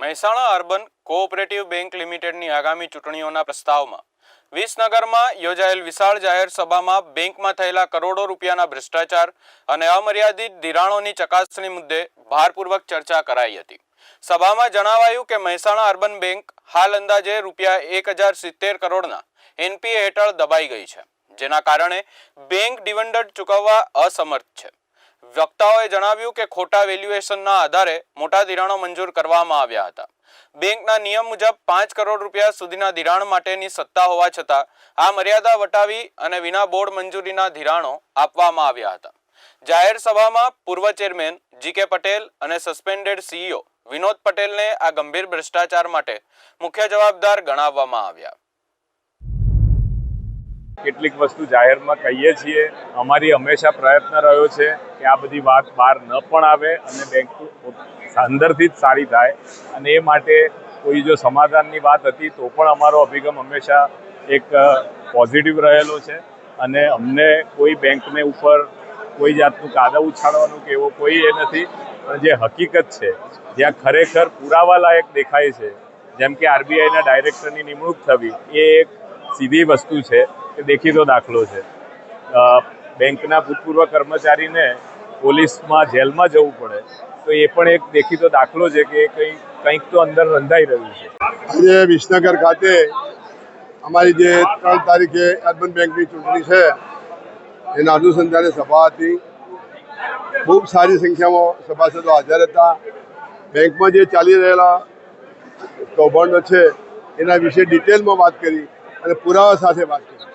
Mehsana urban cooperative bank લિમિટેડની આગામી ચૂંટણીઓના પ્રસ્તાવમાં વિસનગરમાં યોજાયેલ વિશાળ જાહેર સભામાં બેંકમાં થયેલા કરોડો રૂપિયાના ભ્રષ્ટાચાર અને અમર્યાદિત ધિરાણોની ચકાસણી મુદ્દે ભારપૂર્વક ચર્ચા કરાઈ હતી. સભામાં જણાવાયું કે મહેસાણા અર્બન બેંક હાલ અંદાજે રૂપિયા એક હજાર સિત્તેર કરોડના એનપીએ હેઠળ દબાઈ ગઈ છે, જેના કારણે બેંક ડિવિડન્ડ ચૂકવવા અસમર્થ છે. વક્તાઓએ જણાવ્યું કે ખોટા વેલ્યુએશનના આધારે મોટા ધિરાણો મંજૂર કરવામાં આવ્યા હતા. બેંકના નિયમ મુજબ પાંચ કરોડ રૂપિયા સુધીના ધિરાણ માટેની સત્તા હોવા છતાં આ મર્યાદા વટાવી અને વિના બોર્ડ મંજૂરીના ધિરાણો આપવામાં આવ્યા હતા. જાહેર સભામાં પૂર્વ ચેરમેન જી કે પટેલ અને સસ્પેન્ડેડ સીઈઓ વિનોદ પટેલને આ ગંભીર ભ્રષ્ટાચાર માટે મુખ્ય જવાબદાર ગણાવવામાં આવ્યા. કેટલીક વસ્તુ જાહેરમાં કહીએ છીએ, અમારી હંમેશા પ્રયત્ન રહ્યો છે કે આ બધી વાત બહાર ન પણ આવે અને બેંક અંદરથી જ સારી થાય. અને એ માટે કોઈ જો સમાધાનની વાત હતી, તો પણ અમારો અભિગમ હંમેશા એક પોઝિટિવ રહેલો છે. અને અમને કોઈ બેંકને ઉપર કોઈ જાતનું કાદવ ઉછાળવાનું કે એવો કોઈ એ નથી. પણ જે હકીકત છે, જ્યાં ખરેખર પુરાવા લાયક દેખાય છે, જેમ કે આરબીઆઈના ડાયરેક્ટરની નિમણૂક થવી, એ એક સીધી વસ્તુ છે. કે દેખીતો દાખલો છે. બેંકના ભૂતપૂર્વ કર્મચારીને પોલીસમાં જેલમાં જવું પડે, તો એ પણ એક દેખીતો દાખલો છે કે કંઈ, કંઈક તો અંદર રંધાઈ રહ્યું છે. આજે વિસનગર ખાતે અમારી જે ત્રણ તારીખે અર્બન બેંકની ચૂંટણી છે, એના અનુસંધાને સભા હતી. ખૂબ સારી સંખ્યામાં સભાસદો હાજર હતા. બેંકમાં જે ચાલી રહેલા કૌભાંડો છે, એના વિશે ડિટેલમાં વાત કરી અને પુરાવા સાથે વાત કરી.